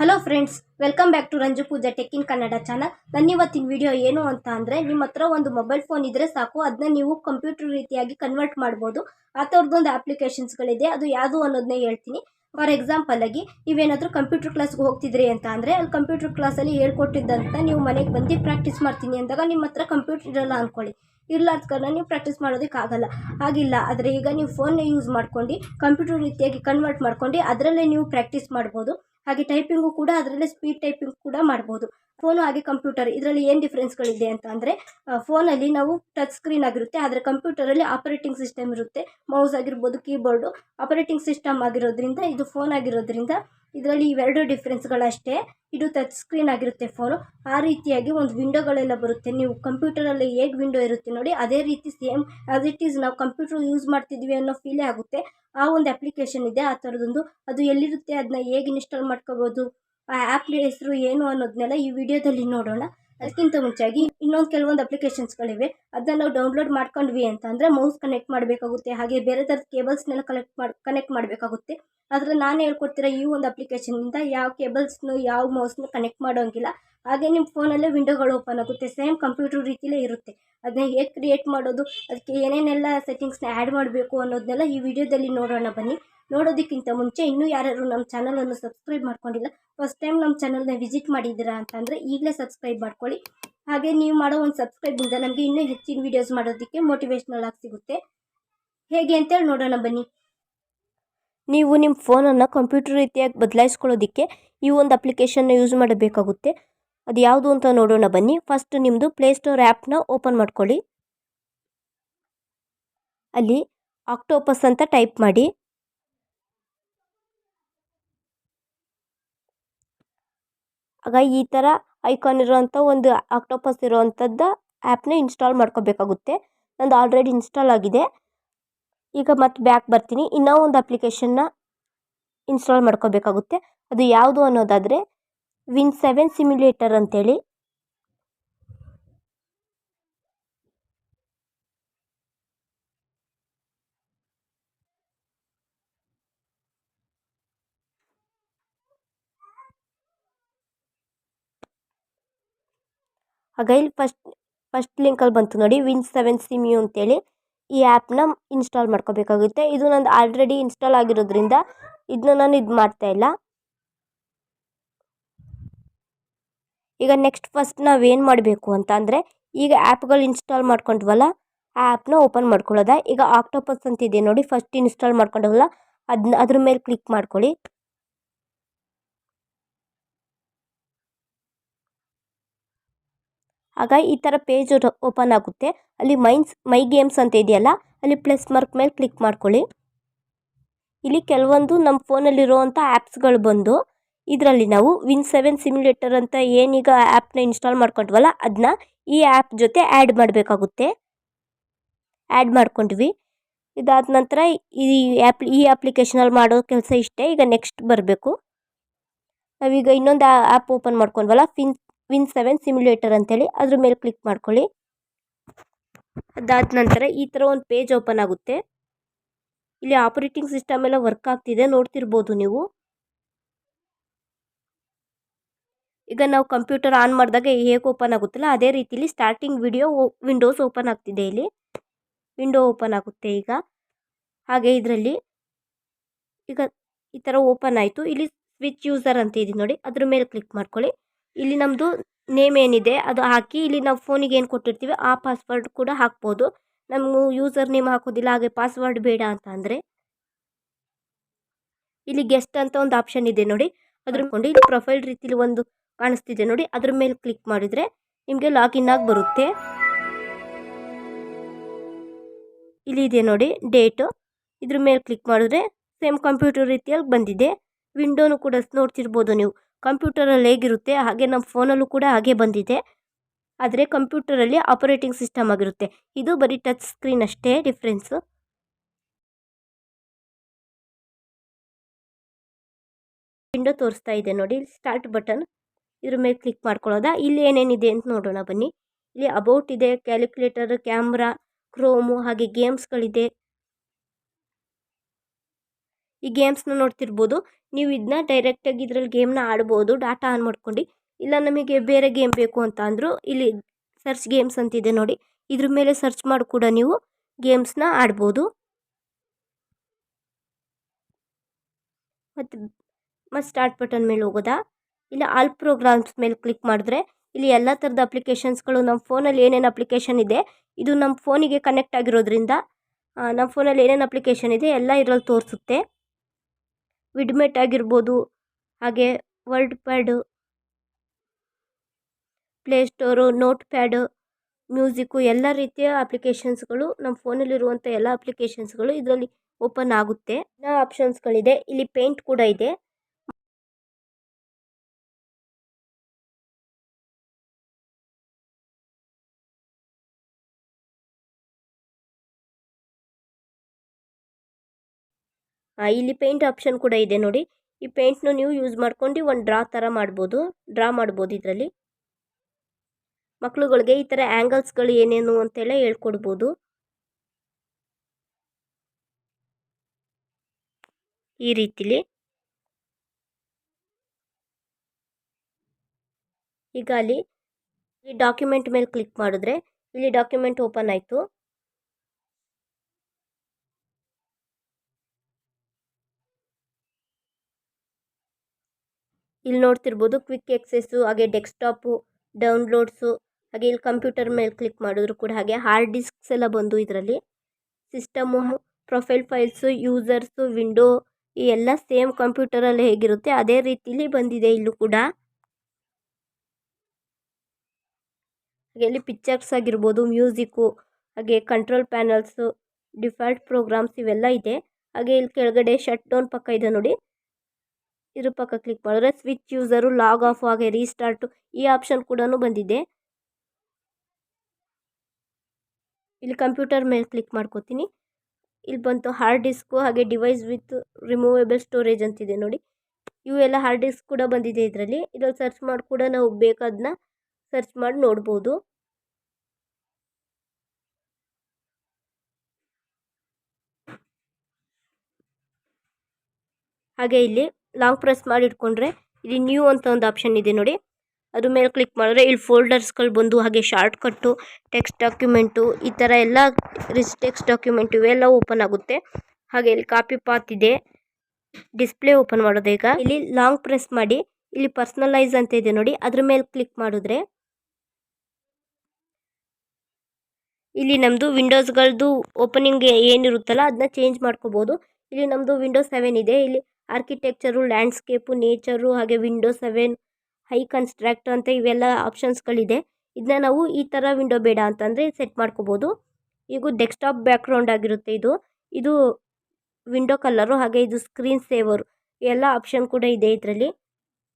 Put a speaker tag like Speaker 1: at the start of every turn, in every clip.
Speaker 1: Hello friends welcome back to Ranju Pooja tech Kannada channel ನನ್ನ ಇವತ್ತಿನ video ಏನು ಅಂತ ಅಂದರೆ, ನಿಮ್ಮ ಹತ್ರ ಒಂದು ಮೊಬೈಲ್ ಫೋನ್ ಇದ್ದರೆ ಸಾಕು ಅದನ್ನ ನೀವು ಕಂಪ್ಯೂಟರ್ ರೀತಿಯಾಗಿ ಕನ್ವರ್ಟ್ ಮಾಡ್ಬೋದು. ಆ ಥರದ್ದೊಂದು ಅಪ್ಲಿಕೇಶನ್ಸ್ಗಳಿದೆ ಅದು ಯಾವುದು ಅನ್ನೋದನ್ನ ಹೇಳ್ತೀನಿ. ಫಾರ್ ಎಕ್ಸಾಂಪಲ್ ಆಗಿ, ನೀವೇನಾದರೂ ಕಂಪ್ಯೂಟರ್ ಕ್ಲಾಸ್ಗೆ ಹೋಗ್ತಿದ್ರಿ ಅಂತ ಅಂದರೆ, ಅಲ್ಲಿ ಕಂಪ್ಯೂಟರ್ ಕ್ಲಾಸಲ್ಲಿ ಹೇಳ್ಕೊಟ್ಟಿದ್ದಂತ ನೀವು ಮನೆಗೆ ಬಂದು ಪ್ರಾಕ್ಟೀಸ್ ಮಾಡ್ತೀನಿ ಅಂದಾಗ ನಿಮ್ಮ ಹತ್ರ ಕಂಪ್ಯೂಟರ್ ಇರಲ್ಲ ಅಂದ್ಕೊಳ್ಳಿ ಕಾರಣ ನೀವು ಪ್ರಾಕ್ಟೀಸ್ ಮಾಡೋದಕ್ಕಾಗಲ್ಲ ಆಗಿಲ್ಲ. ಆದರೆ ಈಗ ನೀವು ಫೋನ್ನ ಯೂಸ್ ಮಾಡ್ಕೊಂಡು ಕಂಪ್ಯೂಟರ್ ರೀತಿಯಾಗಿ ಕನ್ವರ್ಟ್ ಮಾಡ್ಕೊಂಡು, ಅದರಲ್ಲೇ ನೀವು ಪ್ರಾಕ್ಟೀಸ್ ಮಾಡ್ಬೋದು. ಹಾಗೆ ಟೈಪಿಂಗು ಕೂಡ ಅದರಲ್ಲೇ ಸ್ಪೀಡ್ ಟೈಪಿಂಗ್ ಕೂಡ ಮಾಡ್ಬೋದು. ಫೋನು ಹಾಗೆ ಕಂಪ್ಯೂಟರ್ ಇದರಲ್ಲಿ ಏನು ಡಿಫ್ರೆನ್ಸ್ಗಳಿದೆ ಅಂತ ಅಂದರೆ ಫೋನಲ್ಲಿ ನಾವು ಟಚ್ ಸ್ಕ್ರೀನ್ ಆಗಿರುತ್ತೆ, ಆದರೆ ಕಂಪ್ಯೂಟರಲ್ಲಿ ಆಪರೇಟಿಂಗ್ ಸಿಸ್ಟಮ್ ಇರುತ್ತೆ. ಮೌಸ್ ಆಗಿರ್ಬೋದು ಕೀಬೋರ್ಡು ಆಪರೇಟಿಂಗ್ ಸಿಸ್ಟಮ್ ಆಗಿರೋದ್ರಿಂದ, ಇದು ಫೋನ್ ಆಗಿರೋದ್ರಿಂದ ಇದರಲ್ಲಿ ಇವೆರಡು ಡಿಫ್ರೆನ್ಸ್ಗಳಷ್ಟೇ ಇದು ಟಚ್ ಸ್ಕ್ರೀನ್ ಆಗಿರುತ್ತೆ ಫೋನು ಆ ರೀತಿಯಾಗಿ ಒಂದು ವಿಂಡೋಗಳೆಲ್ಲ ಬರುತ್ತೆ. ನೀವು ಕಂಪ್ಯೂಟರಲ್ಲಿ ಹೇಗೆ ವಿಂಡೋ ಇರುತ್ತೆ ನೋಡಿ, ಅದೇ ರೀತಿ ಸೇಮ್ ಆ್ಯಸ್ ಇಟ್ ಈಸ್ ನಾವು ಕಂಪ್ಯೂಟರ್ ಯೂಸ್ ಮಾಡ್ತಿದ್ವಿ ಅನ್ನೋ ಫೀಲೇ ಆಗುತ್ತೆ. ಆ ಒಂದು ಅಪ್ಲಿಕೇಶನ್ ಇದೆ, ಆ ಥರದೊಂದು ಅದು ಎಲ್ಲಿರುತ್ತೆ ಅದನ್ನ ಹೇಗೆ ಇನ್ಸ್ಟಾಲ್ ಮಾಡ್ಕೋಬೋದು, ಆ ಆ್ಯಪ್ ಹೆಸರು ಏನು ಅನ್ನೋದನ್ನೆಲ್ಲ ಈ ವಿಡಿಯೋದಲ್ಲಿ ನೋಡೋಣ. ಅದಕ್ಕಿಂತ ಮುಂಚೆಯಾಗಿ ಇನ್ನೊಂದು ಕೆಲವೊಂದು ಅಪ್ಲಿಕೇಶನ್ಸ್ಗಳಿವೆ ಅದನ್ನ ನಾವು ಡೌನ್ಲೋಡ್ ಮಾಡ್ಕೊಂಡ್ವಿ ಅಂತ ಅಂದರೆ ಮೌಸ್ ಕನೆಕ್ಟ್ ಮಾಡಬೇಕಾಗುತ್ತೆ. ಹಾಗೆ ಬೇರೆ ಥರದ ಕೇಬಲ್ಸ್ನೆಲ್ಲ ಕಲೆಕ್ಟ್ ಮಾಡಿ ಕನೆಕ್ಟ್ ಮಾಡಬೇಕಾಗುತ್ತೆ. ಆದರೆ ನಾನು ಹೇಳ್ಕೊಡ್ತಿರೋ ಈ ಒಂದು ಅಪ್ಲಿಕೇಶನಿಂದ ಯಾವ ಕೇಬಲ್ಸ್ನು ಯಾವ ಮೌಸ್ನು ಕನೆಕ್ಟ್ ಮಾಡೋಂಗಿಲ್ಲ. ಹಾಗೆ ನಿಮ್ಮ ಫೋನಲ್ಲೇ ವಿಂಡೋಗಳು ಓಪನ್ ಆಗುತ್ತೆ. ಸೇಮ್ ಕಂಪ್ಯೂಟರ್ ರೀತಿಲೇ ಇರುತ್ತೆ. ಅದನ್ನ ಹೇಗೆ ಕ್ರಿಯೇಟ್ ಮಾಡೋದು, ಅದಕ್ಕೆ ಏನೇನೆಲ್ಲ ಸೆಟ್ಟಿಂಗ್ಸ್ನ ಆ್ಯಡ್ ಮಾಡಬೇಕು ಅನ್ನೋದನ್ನೆಲ್ಲ ಈ ವಿಡಿಯೋದಲ್ಲಿ ನೋಡೋಣ ಬನ್ನಿ. ನೋಡೋದಕ್ಕಿಂತ ಮುಂಚೆ ಇನ್ನೂ ಯಾರ್ಯಾರು ನಮ್ಮ ಚಾನಲನ್ನು ಸಬ್ಸ್ಕ್ರೈಬ್ ಮಾಡ್ಕೊಂಡಿಲ್ಲ ಫಸ್ಟ್ ಟೈಮ್ ನಮ್ಮ ಚಾನಲ್ನ ವಿಸಿಟ್ ಮಾಡಿದ್ದೀರಾ ಅಂತಂದರೆ ಈಗಲೇ ಸಬ್ಸ್ಕ್ರೈಬ್ ಮಾಡ್ಕೊಳ್ಳಿ. ಹಾಗೆ ನೀವು ಮಾಡೋ ಒಂದು ಸಬ್ಸ್ಕ್ರೈಬಿಂದ ನಮಗೆ ಇನ್ನೂ ಹೆಚ್ಚಿನ ವೀಡಿಯೋಸ್ ಮಾಡೋದಕ್ಕೆ ಮೋಟಿವೇಶ್ನಲ್ ಆಗಿ ಸಿಗುತ್ತೆ. ಹೇಗೆ ಅಂತೇಳಿ ನೋಡೋಣ ಬನ್ನಿ. ನೀವು ನಿಮ್ಮ ಫೋನನ್ನು ಕಂಪ್ಯೂಟರ್ ರೀತಿಯಾಗಿ ಬದಲಾಯಿಸ್ಕೊಳ್ಳೋದಕ್ಕೆ ಈ ಒಂದು ಅಪ್ಲಿಕೇಶನ್ನ ಯೂಸ್ ಮಾಡಬೇಕಾಗುತ್ತೆ. ಅದು ಯಾವುದು ಅಂತ ನೋಡೋಣ ಬನ್ನಿ. ಫಸ್ಟ್ ನಿಮ್ಮದು ಪ್ಲೇಸ್ಟೋರ್ ಆ್ಯಪ್ನ ಓಪನ್ ಮಾಡ್ಕೊಳ್ಳಿ. ಅಲ್ಲಿ ಆಕ್ಟೋಪಸ್ ಅಂತ ಟೈಪ್ ಮಾಡಿ. ಆಗ ಈ ಥರ ಐಕಾನ್ ಇರೋವಂಥ ಒಂದು ಆಕ್ಟೋಪಸ್ ಇರೋವಂಥದ್ದು ಆ್ಯಪ್ನ ಇನ್ಸ್ಟಾಲ್ ಮಾಡ್ಕೋಬೇಕಾಗುತ್ತೆ. ನಂದು ಆಲ್ರೆಡಿ ಇನ್ಸ್ಟಾಲ್ ಆಗಿದೆ. ಈಗ ಮತ್ತೆ ಬ್ಯಾಕ್ ಬರ್ತೀನಿ. ಇನ್ನೂ ಒಂದು ಅಪ್ಲಿಕೇಶನ್ನ ಇನ್ಸ್ಟಾಲ್ ಮಾಡ್ಕೋಬೇಕಾಗುತ್ತೆ. ಅದು ಯಾವುದು ಅನ್ನೋದಾದರೆ ವಿನ್ ಸೆವೆನ್ ಸಿಮ್ಯುಲೇಟರ್ ಅಂತೇಳಿ. ಆಗ ಇಲ್ಲಿ ಫಸ್ಟ್ ಫಸ್ಟ್ ಲಿಂಕಲ್ಲಿ ಬಂತು ನೋಡಿ, ವಿನ್ ಸೆವೆನ್ ಸಿಮ್ಯು ಅಂತೇಳಿ. ಈ ಆ್ಯಪ್ನ ಇನ್ಸ್ಟಾಲ್ ಮಾಡ್ಕೋಬೇಕಾಗುತ್ತೆ. ಇದು ನಂದು ಆಲ್ರೆಡಿ ಇನ್ಸ್ಟಾಲ್ ಆಗಿರೋದ್ರಿಂದ ಇದನ್ನ ನಾನು ಇದು ಮಾಡ್ತಾಯಿಲ್ಲ ಈಗ ನೆಕ್ಸ್ಟ್ ಫಸ್ಟ್ ನಾವು ಏನು ಮಾಡಬೇಕು ಅಂತ ಅಂದರೆ, ಈಗ ಆ್ಯಪ್ಗಳು ಇನ್ಸ್ಟಾಲ್ ಮಾಡ್ಕೊಂಡ್ವಲ್ಲ, ಆ ಆ್ಯಪ್ನ ಓಪನ್ ಮಾಡ್ಕೊಳ್ಳೋದ? ಈಗ ಆಕ್ಟೋಪಸ್ ಅಂತಿದೆ ನೋಡಿ ಫಸ್ಟ್ ಇನ್ಸ್ಟಾಲ್ ಮಾಡ್ಕೊಂಡವಲ್ಲ ಅದನ್ನ ಅದ್ರ ಮೇಲೆ ಕ್ಲಿಕ್ ಮಾಡ್ಕೊಳ್ಳಿ. ಆಗ ಈ ಥರ ಪೇಜ್ ಓಪನ್ ಆಗುತ್ತೆ. ಅಲ್ಲಿ ಮೈನ್ಸ್ ಮೈ ಗೇಮ್ಸ್ ಅಂತ ಇದೆಯಲ್ಲ, ಅಲ್ಲಿ ಪ್ಲಸ್ ಮಾರ್ಕ್ ಮೇಲೆ ಕ್ಲಿಕ್ ಮಾಡ್ಕೊಳ್ಳಿ. ಇಲ್ಲಿ ಕೆಲವೊಂದು ನಮ್ಮ ಫೋನಲ್ಲಿರುವಂಥ ಆ್ಯಪ್ಸ್ಗಳು ಬಂದು ಇದರಲ್ಲಿ ನಾವು ವಿನ್ ಸೆವೆನ್ ಸಿಮ್ಯುಲೇಟರ್ ಅಂತ ಏನೀಗ ಆ್ಯಪ್ನ ಇನ್ಸ್ಟಾಲ್ ಮಾಡ್ಕೊಂಡ್ವಲ್ಲ ಅದನ್ನ ಈ ಆ್ಯಪ್ ಜೊತೆ ಆ್ಯಡ್ ಮಾಡಬೇಕಾಗುತ್ತೆ. ಆ್ಯಡ್ ಮಾಡ್ಕೊಂಡ್ವಿ. ಇದಾದ ನಂತರ ಈ ಆ್ಯಪ್ ಈ ಅಪ್ಲಿಕೇಶನಲ್ಲಿ ಮಾಡೋ ಕೆಲಸ ಇಷ್ಟೇ, ಈಗ ನೆಕ್ಸ್ಟ್ ಬರಬೇಕು. ನಾವೀಗ ಇನ್ನೊಂದು ಆ್ಯಪ್ ಓಪನ್ ಮಾಡ್ಕೊಂಡ್ವಲ್ಲ ಫಿನ್ ವಿನ್ ಸೆವೆನ್ ಸಿಮ್ಯುಲೇಟರ್ ಅಂತೇಳಿ, ಅದ್ರ ಮೇಲೆ ಕ್ಲಿಕ್ ಮಾಡ್ಕೊಳ್ಳಿ. ಅದಾದ ನಂತರ ಈ ಥರ ಒಂದು ಪೇಜ್ ಓಪನ್ ಆಗುತ್ತೆ. ಇಲ್ಲಿ ಆಪರೇಟಿಂಗ್ ಸಿಸ್ಟಮ್ ಎಲ್ಲ ವರ್ಕ್ ಆಗ್ತಿದೆ, ನೋಡ್ತಿರ್ಬೋದು ನೀವು. ಈಗ ನಾವು ಕಂಪ್ಯೂಟರ್ ಆನ್ ಮಾಡಿದಾಗ ಹೇಗೆ ಓಪನ್ ಆಗುತ್ತಲ್ಲ ಅದೇ ರೀತಿಲಿ ಸ್ಟಾರ್ಟಿಂಗ್ ವಿಡಿಯೋ ವಿಂಡೋಸ್ ಓಪನ್ ಆಗ್ತಿದೆ ಇಲ್ಲಿ. ವಿಂಡೋ ಓಪನ್ ಆಗುತ್ತೆ ಈಗ. ಹಾಗೆ ಇದರಲ್ಲಿ ಈಗ ಈ ಥರ ಓಪನ್ ಆಯಿತು. ಇಲ್ಲಿ ಸ್ವಿಚ್ ಯೂಸರ್ ಅಂತ ಇದೆ ನೋಡಿ ಅದ್ರ ಮೇಲೆ ಕ್ಲಿಕ್ ಮಾಡ್ಕೊಳ್ಳಿ. ಇಲ್ಲಿ ನಮ್ಮದು ನೇಮ್ ಏನಿದೆ ಅದು ಹಾಕಿ ಇಲ್ಲಿ ನಾವು ಫೋನಿಗೆ ಏನು ಕೊಟ್ಟಿರ್ತೀವಿ ಆ ಪಾಸ್ವರ್ಡ್ ಕೂಡ ಹಾಕ್ಬೋದು. ನಮಗೂ ಯೂಸರ್ ನೇಮ್ ಹಾಕೋದಿಲ್ಲ ಹಾಗೆ ಪಾಸ್ವರ್ಡ್ ಬೇಡ ಅಂತ ಅಂದರೆ. ಇಲ್ಲಿ ಗೆಸ್ಟ್ ಅಂತ ಒಂದು ಆಪ್ಷನ್ ಇದೆ ನೋಡಿ. ಅದ್ರ ಕೊಂಡು ಇಲ್ಲಿ ಪ್ರೊಫೈಲ್ ರೀತಿಲಿ ಒಂದು ಕಾಣಿಸ್ತಿದೆ ನೋಡಿ. ಅದ್ರ ಮೇಲೆ ಕ್ಲಿಕ್ ಮಾಡಿದರೆ ನಿಮಗೆ ಲಾಗಿನ್ ಆಗಿ ಬರುತ್ತೆ. ಇಲ್ಲಿ ಇದೆ ನೋಡಿ ಡೇಟು ಇದ್ರ ಮೇಲೆ ಕ್ಲಿಕ್ ಮಾಡಿದ್ರೆ ಸೇಮ್ ಕಂಪ್ಯೂಟರ್ ರೀತಿಯಲ್ಲಿ ಬಂದಿದೆ. ವಿಂಡೋನು ಕೂಡ ನೋಡ್ತಿರ್ಬೋದು ನೀವು. ಕಂಪ್ಯೂಟರಲ್ಲಿ ಹೇಗಿರುತ್ತೆ, ಹಾಗೆ ನಮ್ಮ ಫೋನಲ್ಲೂ ಕೂಡ ಹಾಗೆ ಬಂದಿದೆ. ಆದರೆ ಕಂಪ್ಯೂಟರಲ್ಲಿ ಆಪರೇಟಿಂಗ್ ಸಿಸ್ಟಮ್ ಆಗಿರುತ್ತೆ. ಇದು ಬರೀ ಟಚ್ ಸ್ಕ್ರೀನ್ ಅಷ್ಟೇ ಡಿಫ್ರೆನ್ಸು ವಿಂಡೋ ತೋರಿಸ್ತಾ ಇದೆ ನೋಡಿ ಸ್ಟಾರ್ಟ್ ಬಟನ್ ಇದ್ರ ಮೇಲೆ ಕ್ಲಿಕ್ ಮಾಡ್ಕೊಳ್ಳೋದಾ? ಇಲ್ಲಿ ಏನೇನಿದೆ ಅಂತ ನೋಡೋಣ ಬನ್ನಿ. ಇಲ್ಲಿ ಅಬೌಟ್ ಇದೆ ಕ್ಯಾಲ್ಕುಲೇಟರ್ ಕ್ಯಾಮ್ರಾ ಕ್ರೋಮು ಹಾಗೆ ಗೇಮ್ಸ್ಗಳಿದೆ ಈ ಗೇಮ್ಸ್ನ ನೋಡ್ತಿರ್ಬೋದು. ನೀವು ಇದನ್ನ ಡೈರೆಕ್ಟಾಗಿ ಇದರಲ್ಲಿ ಗೇಮ್ನ ಆಡ್ಬೋದು ಡಾಟಾ ಆನ್ ಮಾಡ್ಕೊಂಡು. ಇಲ್ಲ ನಮಗೆ ಬೇರೆ ಗೇಮ್ ಬೇಕು ಅಂತ ಅಂದರೂ ಇಲ್ಲಿ ಸರ್ಚ್ ಗೇಮ್ಸ್ ಅಂತಿದೆ ನೋಡಿ. ಇದ್ರ ಮೇಲೆ ಸರ್ಚ್ ಮಾಡಿ ಕೂಡ ನೀವು ಗೇಮ್ಸ್ನ ಆಡ್ಬೋದು. ಮತ್ತು ಮತ್ತು ಸ್ಟಾರ್ಟ್ ಬಟನ್ ಮೇಲೆ ಹೋಗೋದಾ? ಇಲ್ಲ ಆಲ್ ಪ್ರೋಗ್ರಾಮ್ಸ್ ಮೇಲೆ ಕ್ಲಿಕ್ ಮಾಡಿದ್ರೆ, ಇಲ್ಲಿ ಎಲ್ಲ ಥರದ ಅಪ್ಲಿಕೇಶನ್ಸ್ಗಳು ನಮ್ಮ ಫೋನಲ್ಲಿ ಏನೇನು ಅಪ್ಲಿಕೇಶನ್ ಇದೆ, ಇದು ನಮ್ಮ ಫೋನಿಗೆ ಕನೆಕ್ಟ್ ಆಗಿರೋದ್ರಿಂದ ನಮ್ಮ ಫೋನಲ್ಲಿ ಏನೇನು ಅಪ್ಲಿಕೇಶನ್ ಇದೆ ಎಲ್ಲ ಇದ್ರಲ್ಲಿ ತೋರಿಸುತ್ತೆ. ವಿಡ್ಮೆಟ್ ಆಗಿರ್ಬೋದು, ಹಾಗೆ WordPad play store Notepad music ಎಲ್ಲ ರೀತಿಯ ಅಪ್ಲಿಕೇಶನ್ಸ್ಗಳು ನಮ್ಮ ಫೋನಲ್ಲಿರುವಂಥ ಎಲ್ಲ ಅಪ್ಲಿಕೇಶನ್ಸ್ಗಳು ಇದರಲ್ಲಿ ಓಪನ್ ಆಗುತ್ತೆ. ಆಪ್ಷನ್ಸ್ಗಳಿದೆ ಇಲ್ಲಿ ಪೇಂಟ್ ಕೂಡ ಇದೆ. ಇಲ್ಲಿ ಪೇಂಟ್ ಆಪ್ಷನ್ ಕೂಡ ಇದೆ ನೋಡಿ. ಈ ಪೇಂಟ್ನ ನೀವು ಯೂಸ್ ಮಾಡ್ಕೊಂಡು ಒಂದು ಡ್ರಾ ಥರ ಮಾಡ್ಬೋದು. ಡ್ರಾ ಮಾಡ್ಬೋದು ಇದರಲ್ಲಿ. ಮಕ್ಕಳುಗಳಿಗೆ ಈ ಥರ ಆ್ಯಂಗಲ್ಸ್ಗಳು ಏನೇನು ಅಂತೆಲ್ಲ ಹೇಳ್ಕೊಡ್ಬೋದು. ಈ ರೀತಿಲಿ. ಈಗ ಅಲ್ಲಿ ಈ ಡಾಕ್ಯುಮೆಂಟ್ ಮೇಲೆ ಕ್ಲಿಕ್ ಮಾಡಿದ್ರೆ ಇಲ್ಲಿ ಡಾಕ್ಯುಮೆಂಟ್ ಓಪನ್ ಆಯಿತು. ಇಲ್ಲಿ ನೋಡ್ತಿರ್ಬೋದು ಕ್ವಿಕ್ ಎಕ್ಸೆಸ್ಸು ಹಾಗೆ ಡೆಸ್ಕ್ಟಾಪು ಡೌನ್ಲೋಡ್ಸು ಹಾಗೆ ಇಲ್ಲಿ ಕಂಪ್ಯೂಟರ್ ಮೇಲೆ ಕ್ಲಿಕ್ ಮಾಡಿದ್ರು ಕೂಡ ಹಾಗೆ ಹಾರ್ಡ್ ಡಿಸ್ಕ್ಸ್ ಎಲ್ಲ ಬಂದು ಇದರಲ್ಲಿ. System profile files users window ಈ ಎಲ್ಲ ಸೇಮ್ ಕಂಪ್ಯೂಟರಲ್ಲಿ ಹೇಗಿರುತ್ತೆ ಅದೇ ರೀತಿಲಿ ಬಂದಿದೆ ಇಲ್ಲೂ ಕೂಡ. ಹಾಗೆ ಇಲ್ಲಿ ಪಿಕ್ಚರ್ಸ್ ಆಗಿರ್ಬೋದು ಮ್ಯೂಸಿಕ್ಕು ಹಾಗೆ ಕಂಟ್ರೋಲ್ ಪ್ಯಾನಲ್ಸು ಡಿಫಾಲ್ಟ್ ಪ್ರೋಗ್ರಾಮ್ಸ್ ಇವೆಲ್ಲ ಇದೆ. ಹಾಗೆ ಇಲ್ಲಿ ಕೆಳಗಡೆ ಶಟ್ ಡೌನ್ ಪಕ್ಕ ಇದೆ ನೋಡಿ. ಇದ್ರ ಪಕ್ಕ ಕ್ಲಿಕ್ ಮಾಡಿದ್ರೆ ಸ್ವಿಚ್ ಯೂಸರು ಲಾಗ್ ಆಫ್ ಹಾಗೆ ರೀಸ್ಟಾರ್ಟು ಈ ಆಪ್ಷನ್ ಕೂಡ ಬಂದಿದೆ. ಇಲ್ಲಿ ಕಂಪ್ಯೂಟರ್ ಮೇಲೆ ಕ್ಲಿಕ್ ಮಾಡ್ಕೋತೀನಿ. ಇಲ್ಲಿ ಬಂತು ಹಾರ್ಡ್ ಡಿಸ್ಕು ಹಾಗೆ ಡಿವೈಸ್ ವಿತ್ ರಿಮೂವೇಬಲ್ ಸ್ಟೋರೇಜ್ ಅಂತಿದೆ ನೋಡಿ. ಇವು ಎಲ್ಲ ಹಾರ್ಡ್ ಡಿಸ್ಕ್ ಕೂಡ ಬಂದಿದೆ ಇದರಲ್ಲಿ. ಇದ್ರಲ್ಲಿ ಸರ್ಚ್ ಮಾಡಿ ಕೂಡ ನಾವು ಬೇಕಾದನ್ನ ಸರ್ಚ್ ಮಾಡಿ ನೋಡ್ಬೋದು. ಹಾಗೆ ಇಲ್ಲಿ ಲಾಂಗ್ ಪ್ರೆಸ್ ಮಾಡಿ ಇಟ್ಕೊಂಡ್ರೆ ಇಲ್ಲಿ ನ್ಯೂ ಅಂತ ಒಂದು ಆಪ್ಷನ್ ಇದೆ ನೋಡಿ. ಅದ್ರ ಮೇಲೆ ಕ್ಲಿಕ್ ಮಾಡಿದ್ರೆ ಇಲ್ಲಿ ಫೋಲ್ಡರ್ಸ್ಗಳು ಬಂದು ಹಾಗೆ ಶಾರ್ಟ್ ಕಟ್ಟು, ಟೆಕ್ಸ್ಟ್ ಡಾಕ್ಯುಮೆಂಟು ಈ ಥರ ಎಲ್ಲ ರಿಸ್, ಟೆಕ್ಸ್ಟ್ ಡಾಕ್ಯುಮೆಂಟ್ ಇವೆಲ್ಲ ಓಪನ್ ಆಗುತ್ತೆ. ಹಾಗೆ ಇಲ್ಲಿ ಕಾಪಿ ಪಾತ್ ಇದೆ. ಡಿಸ್ಪ್ಲೇ ಓಪನ್ ಮಾಡೋದು ಈಗ. ಇಲ್ಲಿ ಲಾಂಗ್ ಪ್ರೆಸ್ ಮಾಡಿ ಇಲ್ಲಿ ಪರ್ಸ್ನಲೈಸ್ ಅಂತ ಇದೆ ನೋಡಿ. ಅದ್ರ ಮೇಲೆ ಕ್ಲಿಕ್ ಮಾಡಿದ್ರೆ ಇಲ್ಲಿ ನಮ್ಮದು ವಿಂಡೋಸ್ಗಳದ್ದು ಓಪನಿಂಗ್ ಏನಿರುತ್ತಲ್ಲ, ಅದನ್ನ ಚೇಂಜ್ ಮಾಡ್ಕೋಬೋದು. ಇಲ್ಲಿ ನಮ್ಮದು ವಿಂಡೋಸ್ ಸೆವೆನ್ ಇದೆ. ಇಲ್ಲಿ ಆರ್ಕಿಟೆಕ್ಚರು ಲ್ಯಾಂಡ್ಸ್ಕೇಪು ನೇಚರು ಹಾಗೆ ವಿಂಡೋ ಸೆವೆನ್ ಹೈ ಕನ್ಸ್ಟ್ರಾಕ್ಟ್ ಅಂತ ಇವೆಲ್ಲ ಆಪ್ಷನ್ಸ್ಗಳಿದೆ ಇದನ್ನ ನಾವು ಈ ಥರ ವಿಂಡೋ ಬೇಡ ಅಂತಂದರೆ ಸೆಟ್ ಮಾಡ್ಕೋಬೋದು. ಈಗ ಡೆಸ್ಕ್ಟಾಪ್ ಬ್ಯಾಕ್ಗ್ರೌಂಡ್ ಆಗಿರುತ್ತೆ ಇದು. ಇದು ವಿಂಡೋ ಕಲರು ಹಾಗೆ ಇದು ಸ್ಕ್ರೀನ್ ಸೇವರು ಎಲ್ಲ ಆಪ್ಷನ್ ಕೂಡ ಇದೆ ಇದರಲ್ಲಿ.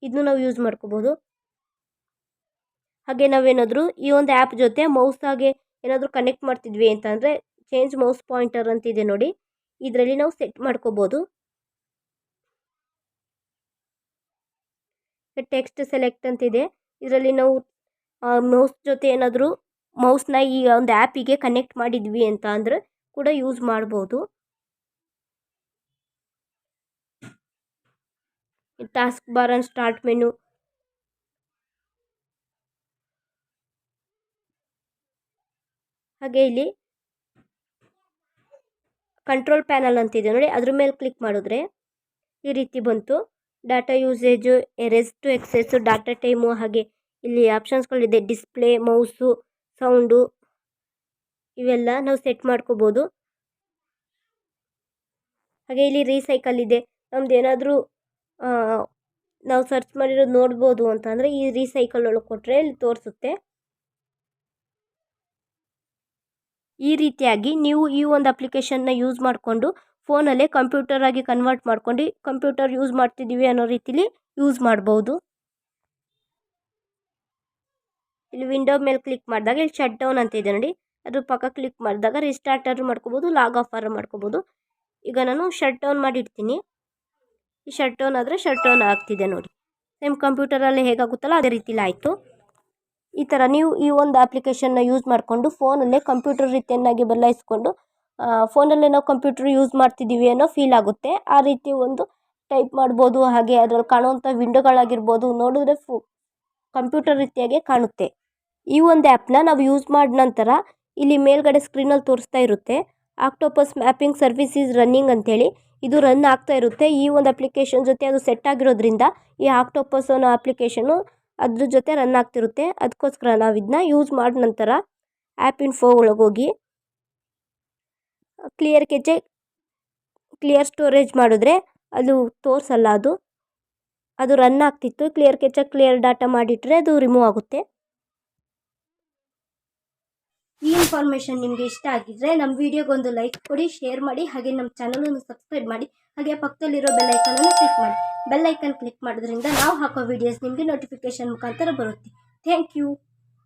Speaker 1: ಇದನ್ನು ನಾವು ಯೂಸ್ ಮಾಡ್ಕೋಬೋದು. ಹಾಗೆ ನಾವೇನಾದರೂ ಈ ಒಂದು ಆ್ಯಪ್ ಜೊತೆ ಮೌಸ್ ಹಾಗೆ ಏನಾದರೂ ಕನೆಕ್ಟ್ ಮಾಡ್ತಿದ್ವಿ ಅಂತಂದರೆ ಚೇಂಜ್ ಮೌಸ್ ಪಾಯಿಂಟರ್ ಅಂತಿದೆ ನೋಡಿ. ಇದರಲ್ಲಿ ನಾವು ಸೆಟ್ ಮಾಡ್ಕೋಬೋದು. ಟೆಕ್ಸ್ಟ್ ಸೆಲೆಕ್ಟ್ ಅಂತಿದೆ ಇದರಲ್ಲಿ ನಾವು ಮೌಸ್ ಜೊತೆ ಏನಾದರೂ ಮೌಸ್ನ ಈ ಒಂದು ಆ್ಯಪಿಗೆ ಕನೆಕ್ಟ್ ಮಾಡಿದ್ವಿ ಅಂತ ಅಂದರೆ ಕೂಡ ಯೂಸ್ ಮಾಡ್ಬೋದು. Task bar and start menu ಹಾಗೆ ಇಲ್ಲಿ ಕಂಟ್ರೋಲ್ ಪ್ಯಾನಲ್ ಅಂತಿದೆ ನೋಡಿ. ಅದ್ರ ಮೇಲೆ ಕ್ಲಿಕ್ ಮಾಡಿದ್ರೆ ಈ ರೀತಿ ಬಂತು. Data usage, erased, access, data time ಹಾಗೆ ಇಲ್ಲಿ ಆಪ್ಷನ್ಸ್ಗಳಿದೆ. ಡಿಸ್ಪ್ಲೇ, ಮೌಸು, ಸೌಂಡು ಇವೆಲ್ಲ ನಾವು ಸೆಟ್ ಮಾಡ್ಕೋಬೋದು. ಹಾಗೆ ಇಲ್ಲಿ ರೀಸೈಕಲ್ ಇದೆ. ನಮ್ದು ಏನಾದರೂ ನಾವು ಸರ್ಚ್ ಮಾಡಿರೋದು ನೋಡ್ಬೋದು ಅಂತಂದರೆ ಈ ರೀಸೈಕಲ್ ಒಳಗೆ ಕೊಟ್ಟರೆ ಇಲ್ಲಿ ತೋರಿಸುತ್ತೆ. ಈ ರೀತಿಯಾಗಿ ನೀವು ಈ ಒಂದು ಅಪ್ಲಿಕೇಶನ್ನ ಯೂಸ್ ಮಾಡಿಕೊಂಡು ಫೋನಲ್ಲೇ ಕಂಪ್ಯೂಟರ್ ಆಗಿ ಕನ್ವರ್ಟ್ ಮಾಡ್ಕೊಂಡು ಕಂಪ್ಯೂಟರ್ ಯೂಸ್ ಮಾಡ್ತಿದ್ದೀವಿ ಅನ್ನೋ ರೀತಿಲಿ ಯೂಸ್ ಮಾಡ್ಬೋದು. ಇಲ್ಲಿ ವಿಂಡೋ ಮೇಲೆ ಕ್ಲಿಕ್ ಮಾಡಿದಾಗ ಇಲ್ಲಿ ಶಟ್ ಡೌನ್ ಅಂತ ಇದೆ ನೋಡಿ. ಅದ್ರ ಪಕ್ಕ ಕ್ಲಿಕ್ ಮಾಡಿದಾಗ ರಿಸ್ಟಾರ್ಟ್ ರಿಸ್ಟಾರ್ಟರ್ ಮಾಡ್ಕೋಬೋದು ಲಾಗ್ ಆಫ್ ಆರ್ ಮಾಡ್ಕೋಬೋದು. ಈಗ ನಾನು ಶಟ್ ಡೌನ್ ಮಾಡಿಡ್ತೀನಿ ಈ ಶಟ್ ಡೌನ್ ಆದರೆ ಶಟ್ ಡೌನ್ ಆಗ್ತಿದೆ ನೋಡಿ. ಸೇಮ್ ಕಂಪ್ಯೂಟರಲ್ಲಿ ಹೇಗಾಗುತ್ತಲ್ಲ, ಅದೇ ರೀತಿಲಿ ಆಯಿತು. ಈ ಥರ ನೀವು ಈ ಒಂದು ಅಪ್ಲಿಕೇಶನ್ನ ಯೂಸ್ ಮಾಡಿಕೊಂಡು ಫೋನಲ್ಲೇ ಕಂಪ್ಯೂಟರ್ ರೀತಿಯನ್ನಾಗಿ ಬದಲಾಯಿಸ್ಕೊಂಡು ಫೋನಲ್ಲೇ ನಾವು ಕಂಪ್ಯೂಟರ್ ಯೂಸ್ ಮಾಡ್ತಿದ್ದೀವಿ ಅನ್ನೋ ಫೀಲ್ ಆಗುತ್ತೆ. ಆ ರೀತಿ ಒಂದು ಟೈಪ್ ಮಾಡ್ಬೋದು, ಹಾಗೆ ಅದ್ರಲ್ಲಿ ಕಾಣುವಂಥ ವಿಂಡೋಗಳಾಗಿರ್ಬೋದು, ನೋಡಿದ್ರೆ ಫು, ಕಂಪ್ಯೂಟರ್ ರೀತಿಯಾಗೆ ಕಾಣುತ್ತೆ. ಈ ಒಂದು ಆ್ಯಪ್ನ ನಾವು ಯೂಸ್ ಮಾಡಿದ ನಂತರ ಇಲ್ಲಿ ಮೇಲ್ಗಡೆ ಸ್ಕ್ರೀನಲ್ಲಿ ತೋರಿಸ್ತಾ ಇರುತ್ತೆ. Octopus mapping service is running ಅಂತೇಳಿ ಇದು ರನ್ ಆಗ್ತಾ ಇರುತ್ತೆ. ಈ ಒಂದು ಅಪ್ಲಿಕೇಶನ್ ಜೊತೆ ಅದು ಸೆಟ್ ಆಗಿರೋದ್ರಿಂದ ಈ ಆಕ್ಟೋಪಸ್ ಅನ್ನೋ ಅಪ್ಲಿಕೇಶನು ಅದ್ರ ಜೊತೆ ರನ್ ಆಗ್ತಿರುತ್ತೆ. ಅದಕ್ಕೋಸ್ಕರ ನಾವು ಇದನ್ನ ಯೂಸ್ ಮಾಡಿದ ನಂತರ ಆ್ಯಪ್ ಇನ್ಫೋ ಫೋ ಹೋಗಿ ಕ್ಲಿಯರ್ ಕೆಚೆ ಕ್ಲಿಯರ್ ಸ್ಟೋರೇಜ್ ಮಾಡಿದ್ರೆ ಅದು ತೋರಿಸಲ್ಲ ಅದು. ಅದು ರನ್ ಆಗ್ತಿತ್ತು. ಕ್ಲಿಯರ್ ಕೆಚ ಕ್ಲಿಯರ್ ಡಾಟಾ ಮಾಡಿಟ್ರೆ ಅದು ರಿಮೂವ್ ಆಗುತ್ತೆ. ಈ ಇನ್ಫಾರ್ಮೇಷನ್ ನಿಮಗೆ ಇಷ್ಟ ಆಗಿದ್ರೆ ನಮ್ಮ ವಿಡಿಯೋಗೊಂದು ಲೈಕ್ ಕೊಡಿ ಶೇರ್ ಮಾಡಿ, ಹಾಗೆ ನಮ್ಮ ಚಾನಲನ್ನು ಸಬ್ಸ್ಕ್ರೈಬ್ ಮಾಡಿ, ಹಾಗೆ ಪಕ್ಕದಲ್ಲಿರೋ ಬೆಲ್ ಐಕನನ್ನು ಕ್ಲಿಕ್ ಮಾಡಿ. ಬೆಲ್ ಐಕನ್ ಕ್ಲಿಕ್ ಮಾಡೋದ್ರಿಂದ ನಾವು ಹಾಕೋ ವಿಡಿಯೋಸ್ ನಿಮಗೆ ನೋಟಿಫಿಕೇಶನ್ ಮುಖಾಂತರ ಬರುತ್ತೆ. Thank you